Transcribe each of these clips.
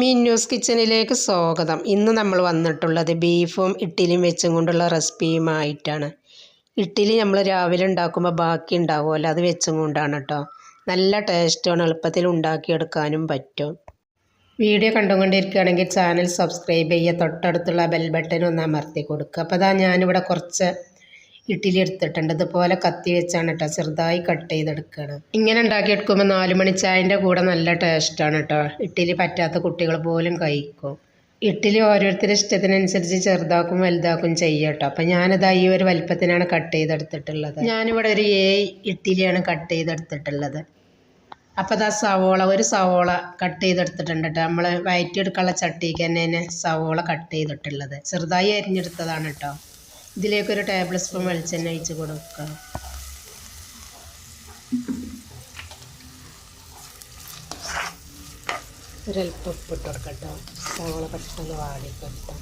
മീൻ news കിച്ചണിലേക്ക് സ്വാഗതം. ഇന്ന് നമ്മൾ വന്നിട്ടുള്ളത് ബീഫും ഇഡ്ഡലിയും വെച്ചും കൊണ്ടുള്ള റെസിപ്പിയുമായിട്ടാണ്. ഇഡ്ഡലി നമ്മൾ രാവിലെ ഉണ്ടാക്കുമ്പോൾ ബാക്കി ഉണ്ടാവുമല്ലോ അത് വെച്ചും കൊണ്ടാണ് കേട്ടോ നല്ല ടേസ്റ്റാണ് എളുപ്പത്തിൽ ഉണ്ടാക്കിയെടുക്കാനും പറ്റും. വീഡിയോ കണ്ടുകൊണ്ടിരിക്കുകയാണെങ്കിൽ ചാനൽ സബ്സ്ക്രൈബ് ചെയ്യുക. തൊട്ടടുത്തുള്ള ബെൽ ബട്ടൺ ഒന്ന് അമർത്തി കൊടുക്കുക. അപ്പോൾ അതാ ഞാനിവിടെ കുറച്ച് ഇഡ്ഡലി എടുത്തിട്ടുണ്ട്. ഇതുപോലെ കത്തി വെച്ചാണ് കേട്ടോ ചെറുതായി കട്ട് ചെയ്തെടുക്കുകയാണ് ഇങ്ങനെ ഉണ്ടാക്കിയെടുക്കുമ്പോൾ നാല് മണിച്ചായന്റെ കൂടെ നല്ല ടേസ്റ്റാണ് കേട്ടോ. ഇഡ്ഡലി പറ്റാത്ത കുട്ടികൾ പോലും കഴിക്കും. ഇഡ്ഡലി ഓരോരുത്തരുടെ ഇഷ്ടത്തിനനുസരിച്ച് ചെറുതാക്കും വലുതാക്കും ചെയ്യാം കേട്ടോ. അപ്പം ഞാനിതാ ഈ ഒരു വലിപ്പത്തിനാണ് കട്ട് ചെയ്തെടുത്തിട്ടുള്ളത്. ഞാനിവിടെ ഒരു ഏ ഇഡ്ഡലിയാണ് കട്ട് ചെയ്തെടുത്തിട്ടുള്ളത്. അപ്പോൾ അതാ സവോള ഒരു സവോള കട്ട് ചെയ്തെടുത്തിട്ടുണ്ട് കേട്ടോ. നമ്മൾ വയറ്റിയെടുക്കാനുള്ള ചട്ടിക്ക് തന്നെ സവോള കട്ട് ചെയ്തിട്ടുള്ളത്. ചെറുതായി അരിഞ്ഞെടുത്തതാണ് കേട്ടോ. ഇതിലേക്കൊരു ടേബിൾ സ്പൂൺ വെളിച്ചെണ്ണ ഒഴിച്ച് കൊടുക്കുക. ഒരല്പം ഉപ്പിട്ട് കൊടുക്കട്ടോ. സവോള പെട്ടെന്ന് വാടിക്കിട്ടും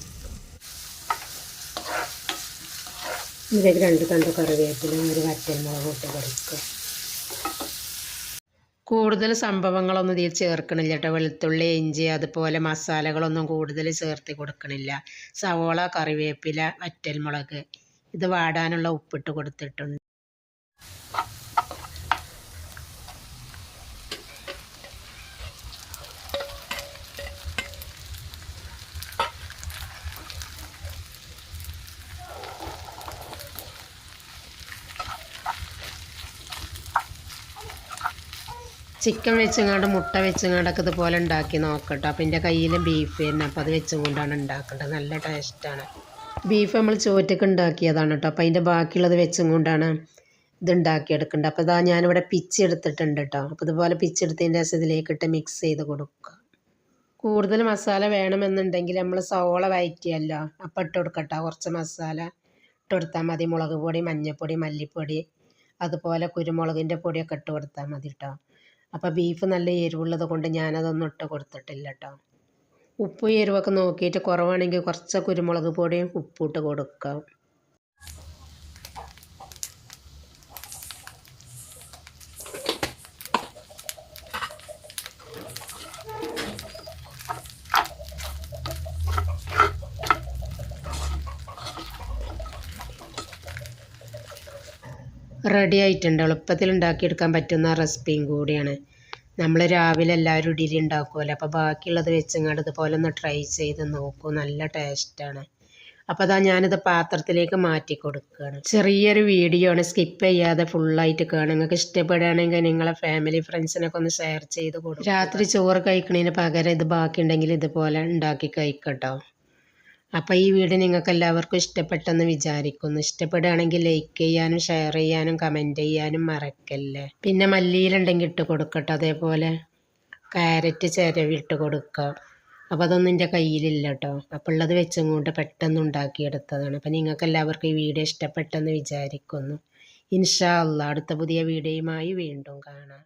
ഇതിലേക്ക് രണ്ട് കണ്ട് കറിവേപ്പിലും ഒരു വറ്റൽ മുളക് ഇട്ട് കൊടുക്കുക. കൂടുതൽ സംഭവങ്ങളൊന്നും ഇതിൽ ചേർക്കണില്ല കേട്ടോ വെളുത്തുള്ളി ഇഞ്ചി അതുപോലെ മസാലകളൊന്നും കൂടുതൽ ചേർത്ത് കൊടുക്കണില്ല. സവോള കറിവേപ്പില വറ്റൽമുളക് ഇത് വാടാനുള്ള ഉപ്പിട്ട് കൊടുത്തിട്ടുണ്ട്. ചിക്കൻ വെച്ചങ്ങാണ്ട് മുട്ട വെച്ചങ്ങാണ്ടൊക്കെ ഇതുപോലെ ഉണ്ടാക്കി നോക്കട്ടോ. അപ്പം എന്റെ കയ്യിൽ ബീഫ് തന്നെ. അപ്പോൾ അത് വെച്ചും കൊണ്ടാണ് ഉണ്ടാക്കേണ്ടത്. നല്ല ടേസ്റ്റാണ് ബീഫ് നമ്മൾ ചോറ്റൊക്കെ ഉണ്ടാക്കിയതാണ് കേട്ടോ അപ്പോൾ അതിന്റെ ബാക്കിയുള്ളത് വെച്ചും കൊണ്ടാണ് ഇത് ഉണ്ടാക്കിയെടുക്കേണ്ടത്. അപ്പോൾ ഇതാ ഞാനിവിടെ പിച്ചെടുത്തിട്ടുണ്ട് കേട്ടോ അപ്പോൾ ഇതുപോലെ പിച്ചെടുത്തതിന്റെ ശേഷം ഇതിലേക്കിട്ട് മിക്സ് ചെയ്ത് കൊടുക്കുക കൂടുതൽ മസാല വേണമെന്നുണ്ടെങ്കിൽ നമ്മൾ സവോള വയറ്റിയല്ലോ. അപ്പം ഇട്ട് കൊടുക്കട്ടോ. കുറച്ച് മസാല ഇട്ട് കൊടുത്താൽ മതി. മുളക് പൊടി മഞ്ഞൾപ്പൊടി മല്ലിപ്പൊടി അതുപോലെ കുരുമുളകിന്റെ പൊടിയൊക്കെ ഇട്ട് കൊടുത്താൽ മതി കേട്ടോ അപ്പോൾ ബീഫ് നല്ല എരിവുള്ളത് കൊണ്ട് ഞാനതൊന്നും ഇട്ട് കൊടുത്തിട്ടില്ല കേട്ടോ ഉപ്പും എരിവൊക്കെ നോക്കിയിട്ട് കുറവാണെങ്കിൽ കുറച്ച് കുരുമുളക് പൊടിയും ഉപ്പിട്ട് കൊടുക്കാം. റെഡി ആയിട്ടുണ്ട്. എളുപ്പത്തിൽ ഉണ്ടാക്കിയെടുക്കാൻ പറ്റുന്ന റെസിപ്പിയും കൂടിയാണ്. നമ്മൾ രാവിലെ എല്ലാവരും ഇഡ്ഡലി ഉണ്ടാക്കുമല്ലോ അപ്പോൾ ബാക്കിയുള്ളത് വെച്ചങ്ങാണ്ട് ഇതുപോലെ ഒന്ന് ട്രൈ ചെയ്ത് നോക്കൂ. നല്ല ടേസ്റ്റാണ് അപ്പോൾ അതാ ഞാനിത് പാത്രത്തിലേക്ക് മാറ്റി കൊടുക്കുകയാണ്. ചെറിയൊരു വീഡിയോ ആണ്. സ്കിപ്പ് ചെയ്യാതെ ഫുള്ളായിട്ട് കാണുക. നിങ്ങൾക്ക് ഇഷ്ടപ്പെടുകയാണെങ്കിൽ നിങ്ങളെ ഫാമിലി ഫ്രണ്ട്സിനൊക്കെ ഒന്ന് ഷെയർ ചെയ്ത് കൊടുക്കും രാത്രി ചോറ് കഴിക്കണതിന് പകരം ഇത് ബാക്കിയുണ്ടെങ്കിൽ ഇതുപോലെ ഉണ്ടാക്കി കഴിക്കട്ടോ അപ്പോൾ ഈ വീഡിയോ നിങ്ങൾക്ക് എല്ലാവർക്കും ഇഷ്ടപ്പെട്ടെന്ന് വിചാരിക്കുന്നു. ഇഷ്ടപ്പെടുകയാണെങ്കിൽ ലൈക്ക് ചെയ്യാനും ഷെയർ ചെയ്യാനും കമന്റ് ചെയ്യാനും മറക്കല്ലേ? പിന്നെ മല്ലിയിലുണ്ടെങ്കിൽ ഇട്ട് കൊടുക്കട്ടെ. അതേപോലെ കാരറ്റ് ചിരവി കൊടുക്കാം. അപ്പോൾ അതൊന്നും എന്റെ കയ്യിലില്ല കേട്ടോ അപ്പോൾ ഉള്ളത് വെച്ചും കൊണ്ട് പെട്ടെന്ന് ഉണ്ടാക്കിയെടുത്തതാണ്. അപ്പോൾ നിങ്ങൾക്ക് എല്ലാവർക്കും ഈ വീഡിയോ ഇഷ്ടപ്പെട്ടെന്ന് വിചാരിക്കുന്നു. ഇൻഷാ അള്ളാ അടുത്ത പുതിയ വീഡിയോയുമായി വീണ്ടും കാണാം.